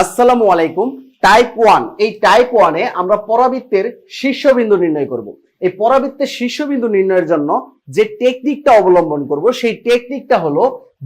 আসসালামু আলাইকুম। Type one এই টাইপ ওয়ানে আমরা পরাবৃত্তের শীর্ষবিন্দু নির্ণয় করব। এই পরাবৃত্তের শীর্ষবিন্দু নির্ণয়ের জন্য যে টেকনিকটা অবলম্বন করব, সেই টেকনিকটা হলো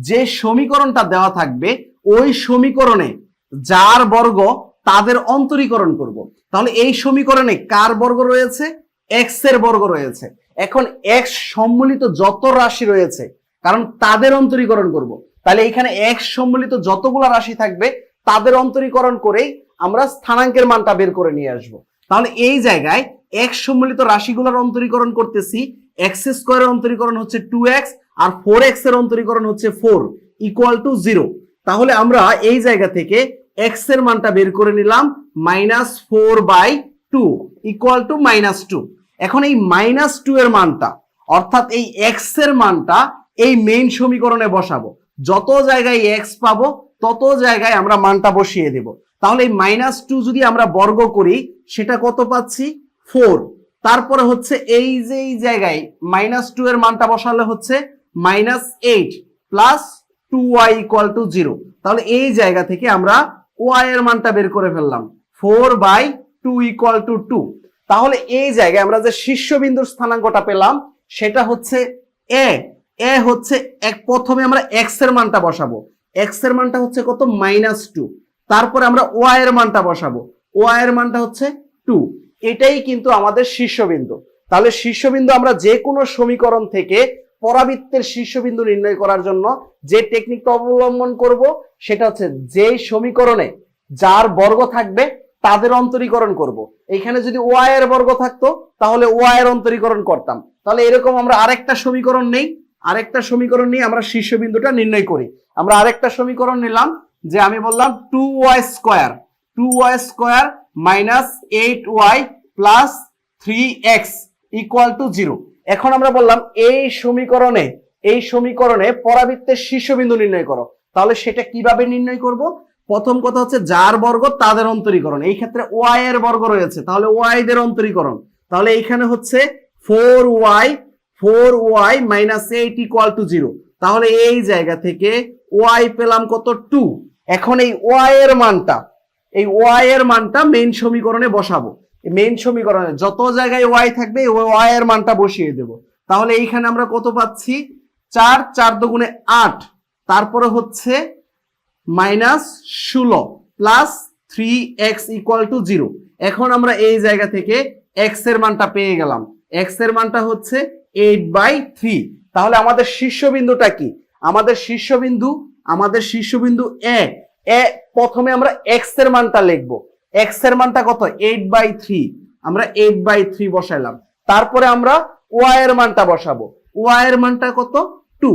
যে সমীকরণটা দেওয়া থাকবে, ওই সমীকরণে যার বর্গ তাদের অন্তরীকরণ করব। তাহলে এই সমীকরণে কার বর্গ রয়েছে? এক্সের বর্গ রয়েছে। এখন এক্স সম্মিলিত যত রাশি রয়েছে, কারণ তাদের অন্তরীকরণ করব। তাহলে এখানে এক্স সম্মিলিত যতগুলো রাশি থাকবে তাদের অন্তরীকরণ করেই আমরা স্থানাঙ্কের মানটা বের করে নিয়ে আসব। তাহলে এই জায়গায় এক্স সম্মিলিত রাশিগুলোর অন্তরীকরণ করতেছি এক্স স্কোয়ারের অন্তরীকরণ হচ্ছে টু এক্স আর ফোর এক্সের অন্তরীকরণ হচ্ছে ফোর ইকুয়াল টু জিরো তাহলে আমরা এই জায়গা থেকে এক্সের মানটা বের করে নিলাম minus four by two equal to minus two এখন এই মাইনাস টু এর মানটা, অর্থাৎ এই এক্সের মানটা এই মেইন সমীকরণে বসাবো। যত জায়গায় এক্স পাবো তত জায়গায় আমরা মানটা বসিয়ে দেব। তাহলে এই মাইনাস টু যদি আমরা বর্গ করি, সেটা কত পাচ্ছি? ফোর তারপরে হচ্ছে এই যে এই জায়গায় মাইনাস টু এর মানটা বসালে হচ্ছে minus eight plus two Y equal to zero তাহলে এই জায়গা থেকে আমরা ওয়াই এর মানটা বের করে ফেললাম। Four by two equal to two তাহলে এই জায়গায় আমরা যে শীর্ষবিন্দুর স্থানাঙ্কটা পেলাম, সেটা হচ্ছে এ এ হচ্ছে এক প্রথমে আমরা এক্সের মানটা বসাবো। এক্সের মানটা হচ্ছে কত? মাইনাস টু তারপরে আমরা ওয়াই এর মানটা বসাবো। ওয়াই এর মানটা হচ্ছে টু এটাই কিন্তু আমাদের শীর্ষবিন্দু। তাহলে শীর্ষবিন্দু আমরা যে কোনো সমীকরণ থেকে পরাবৃত্তের শীর্ষবিন্দু নির্ণয় করার জন্য যে টেকনিকটা অবলম্বন করব, সেটা হচ্ছে যেই সমীকরণে যার বর্গ থাকবে, তাদের অন্তরীকরণ করব। এখানে যদি ওয়াই এর বর্গ থাকতো, তাহলে ওয়াই এর অন্তরীকরণ করতাম। তাহলে এরকম আমরা আরেকটা সমীকরণ নেই। আরেকটা সমীকরণ নিয়ে আমরা শীর্ষবিন্দুটা নির্ণয় করি। আমরা আরেকটা সমীকরণ নিলাম, যে আমি বললাম two Y square two Y square minus eight Y plus three X equal to zero এখন আমরা বললাম এই সমীকরণে এই সমীকরণে পরাবৃত্তের শীর্ষবিন্দু নির্ণয় করো। তাহলে সেটা কীভাবে নির্ণয় করব? প্রথম কথা হচ্ছে যার বর্গ তাদের অন্তরীকরণ। এই ক্ষেত্রে ওয়াই এর বর্গ রয়েছে, তাহলে ওয়াই দের অন্তরীকরণ। তাহলে এইখানে হচ্ছে four Y four Y minus eight equal to zero তাহলে এই জায়গা থেকে ওয়াই পেলাম কত? টু এখন এই ওয়াই এর মানটা, এই ওয়াই এর মানটা মেইন সমীকরণে বসাবো। মেইন সমীকরণে যত জায়গায় ওয়াই থাকবে ওয়াই এর মানটা বসিয়ে দেব। তাহলে এইখানে আমরা কত পাচ্ছি? চার চার দুগুণে আট। তারপরে হচ্ছে মাইনাস ষোলো plus three X equal to zero এখন আমরা এই জায়গা থেকে এক্সের মানটা পেয়ে গেলাম। এক্সের মানটা হচ্ছে এইট বাই থ্রি তাহলে আমাদের শীর্ষবিন্দুটা কি? আমাদের শীর্ষবিন্দু আমাদের শীর্ষবিন্দু এ এ প্রথমে আমরা এক্সের মানটা লিখব। এক্সের মানটা কত? এইট বাই থ্রি আমরা এইট বাই থ্রি বসাইলাম। তারপরে আমরা ওয়াই এর মানটা বসাবো। ওয়াই এর মানটা কত? টু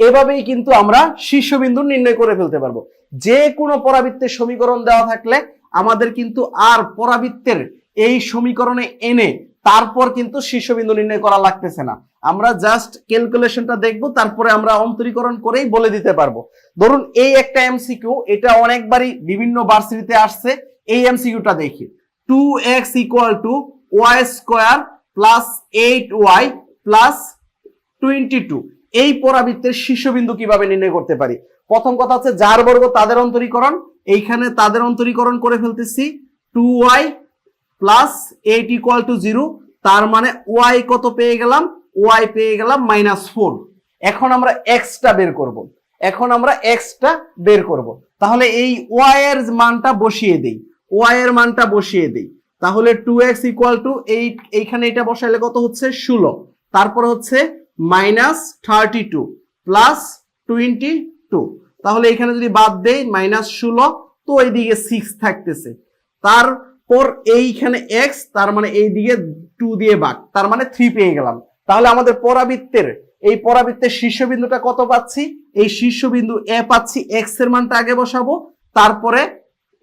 এভাবেই কিন্তু আমরা শীর্ষবিন্দু নির্ণয় করে ফেলতে পারব। যে কোনো পরাবৃত্তের সমীকরণ দেওয়া থাকলে আমাদের কিন্তু আর পরাবৃত্তের এই সমীকরণে এনে তারপর কিন্তু শীর্ষবিন্দু নির্ণয় করা লাগতেছে না। আমরা জাস্ট ক্যালকুলেশনটা দেখব, তারপরে আমরা অন্তরীকরণ করেই বলে দিতে পারব। ধরুন এই একটা এমসিকিউ এটা অনেকবারই বিভিন্ন ভার্সিটিতে আসছে, এই এমসিকিউটা দেখি। Two X equal to Y square plus eight Y plus twenty two এই পরাবৃত্তের শীর্ষবিন্দু কীভাবে নির্ণয় করতে পারি? প্রথম কথা হচ্ছে যার বর্গ তাদের অন্তরীকরণ, এইখানে তাদের অন্তরীকরণ করে ফেলতেছি two Y plus eight equal to zero তার মানে ওয়াই কত পেয়ে গেলাম? ওয়াই পেয়ে গেলাম মাইনাস ফোর এখন আমরা এক্সটা বের করব। এখন আমরা এক্সটা বের করব। তাহলে এই ওয়াই এর মানটা বসিয়ে দেই। ওয়াই এর মানটা বসিয়ে দেই। তাহলে two X equal to eight এইখানে এটা বসাইলে কত হচ্ছে? ষোলো। তারপর হচ্ছে minus thirty two plus twenty two তাহলে এখানে যদি বাদ দেই মাইনাস ষোলো, তো এইদিকে সিক্স থাকতেছে। তারপর এইখানে এক্স তার মানে এই দিকে টু দিয়ে বাঘ তার মানে থ্রি পেয়ে গেলাম। তাহলে আমাদের পরাবৃত্তের, এই পরাবৃত্তের শীর্ষবিন্দুটা কত পাচ্ছি? এই শীর্ষবিন্দু এ পাচ্ছি এক্সের মানটা আগে বসাবো, তারপরে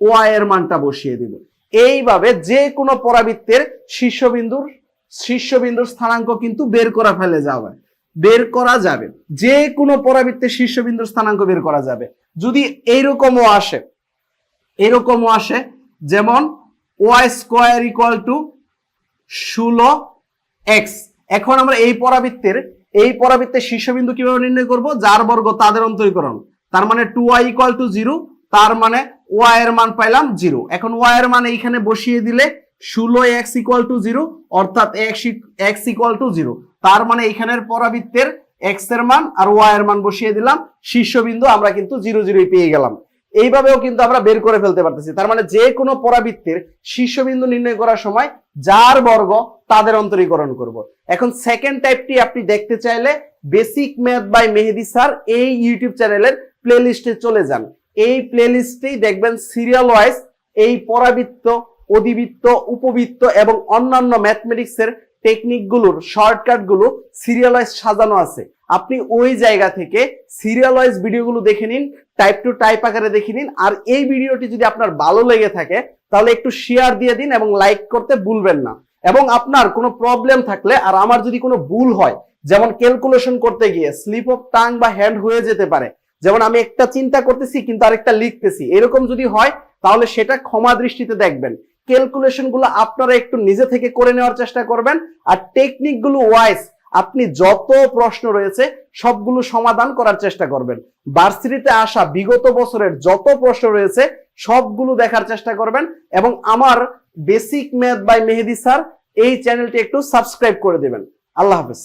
ওয়াই এর মানটা বসিয়ে দিব। এইভাবে যে কোনো পরাবৃত্তের শীর্ষবিন্দুর শীর্ষবিন্দুর স্থানাঙ্ক কিন্তু বের করা ফেলে যাবে। বের করা যাবে। যে কোনো পরাবৃত্তের শীর্ষবিন্দুর স্থানাঙ্ক বের করা যাবে। যদি এইরকমও আসে, এরকমও আসে, যেমন ওয়াই স্কোয়ার ইকুয়াল টু ষোলো এক্স। এখন আমরা এই পরাবৃত্তের এই পরাবৃত্তের শীর্ষবিন্দু কীভাবে নির্ণয় করব? যার বর্গ তাদের অন্তরীকরণ। তার মানে two Y equal to zero, তার মানে ওয়াই এর মান পাইলাম জিরো। এখন ওয়াই এর মান এইখানে বসিয়ে দিলে ষোলো এক্স ইকুয়াল টু জিরো, অর্থাৎ X X equal to zero. তার মানে এইখানের পরাবৃত্তের এক্সের মান আর ওয়াই এর মান বসিয়ে দিলাম। শীর্ষবিন্দু আমরা কিন্তু জিরো জিরোই পেয়ে গেলাম। এইভাবেও কিন্তু আমরা বের করে ফেলতে পারতেছি তার মানে যে কোনো পরাবৃত্তের শীর্ষবিন্দু নির্ণয় করার সময় যার বর্গ তাদের অন্তরীকরণ করব। এখন সেকেন্ড টাইপটি আপনি দেখতে চাইলে basic math by Mehedi sir এই ইউটিউব চ্যানেলের প্লে লিস্টে চলে যান এই প্লে লিস্টেই দেখবেন সিরিয়াল ওয়াইজ এই পরাবৃত্ত, অধিবৃত্ত, উপবৃত্ত এবং অন্যান্য ম্যাথমেটিক্সের টেকনিকগুলোর শর্টকাটগুলো সিরিয়াল ওয়াইজ সাজানো আছে। আপনি ওই জায়গা থেকে সিরিয়াল ওয়াইজ ভিডিওগুলো দেখে নিন টাইপ টু টাইপ আকারে দেখে নিন, আর এই ভিডিওটি যদি আপনার ভালো লেগে থাকে, তাহলে একটু শেয়ার দিয়ে দিন এবং লাইক করতে ভুলবেন না। এবং আপনার কোনো প্রবলেম থাকলে, আর আমার যদি কোনো ভুল হয়, যেমন ক্যালকুলেশন করতে গিয়ে স্লিপ অফ টাং বা হ্যান্ড হয়ে যেতে পারে, যেমন আমি একটা চিন্তা করতেছি, কিন্তু আরেকটা লিখতেছি, এরকম যদি হয়, তাহলে সেটা ক্ষমা দৃষ্টিতে দেখবেন। ক্যালকুলেশনগুলো আপনারা একটু নিজে থেকে করে নেওয়ার চেষ্টা করবেন। আর টেকনিকগুলো ওয়াইজ আপনি যত প্রশ্ন রয়েছে সবগুলো সমাধান করার চেষ্টা করবেন। ভার্সিটিতে আসা বিগত বছরের যত প্রশ্ন রয়েছে সবগুলো দেখার চেষ্টা করবেন। এবং আমার basic math by Mehedi sir এই চ্যানেলটি একটু সাবস্ক্রাইব করে দেবেন। আল্লাহ হাফেজ।